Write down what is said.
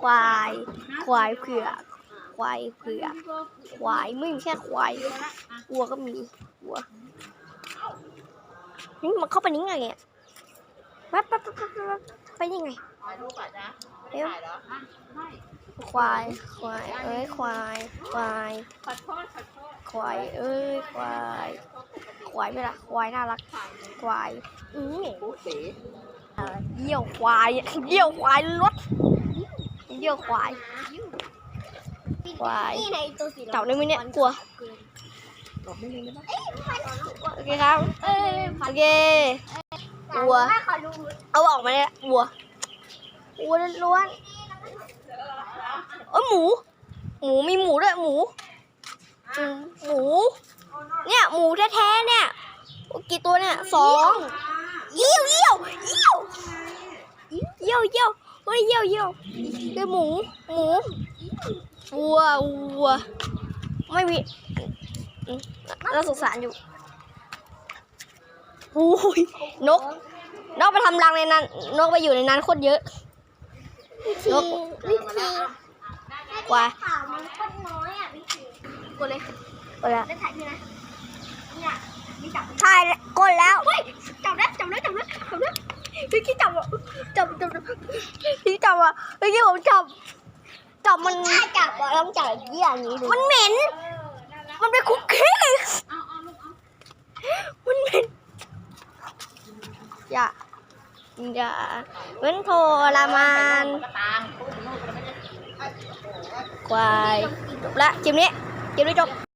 ควาย ควายเผือก ควายเผือก ควายไม่มีแค่ควายวัวก็มีวัวนี่มันเข้าไปนี่ไงอะแป๊บแป๊บแป๊บแป๊บแป๊บไปยังไงถ่ายรูปก่อนนะเร็วถ่ายเหรออะไม่ควาย ควาย เอ้ย ควาย ควายขอโทษขอโทษควาย เอ้ย ควาย ควายไม่ละควายน่ารัก ควาย อือผู้สีเอ่อเยี่ยวควาย เยี่ยวควายรถ เยี่ยวควายควายนี่ในตัวสีจับได้ไหมเนี่ยกลัวตบไม่เลยได้ปะโอเคครับเอ้ยโอเควัวถ้าขอดูเอาออกมาเนี่ยวัววัวล้วนๆเอ้ยหมู หมูมีหมูด้วยหมูอืมหมู เนี่ยหมูแท้ๆเนี่ยกี่ตัวเนี่ยสองเยี่ยวเยี่ยวเยี่ยวเยี่ยวเยี่ยวเฮ้ยเยี่ยวเยี่ยวคือหมู หมูวัววัวไม่มีอืมเราสงสารอยู่โอ้ยนก นกไปทำรังในนั้น นกไปอยู่ในนั้นโคตรเยอะ นกวิธีควายข่าวมันโคตรน้อยอะวิธีกดเลยกดแล้วได้ถ่ายที่นะเนี่ยมีจับใช่กดแล้ว พี่กี้จับอะจับจับพี่จับอะพี่กี้ผมจับจับมันถ้าจับอะต้องจับเยี่ยนี้ดูมันเหม็น มันเป็นคุกกี้เอาเอาลูกเอามันเหม็นอย่าอย่าเว้นโทรมานกระตามพูดถึงนู่นก็ไม่ได้ควายจบละคลิปนี้คลิปนี้จบ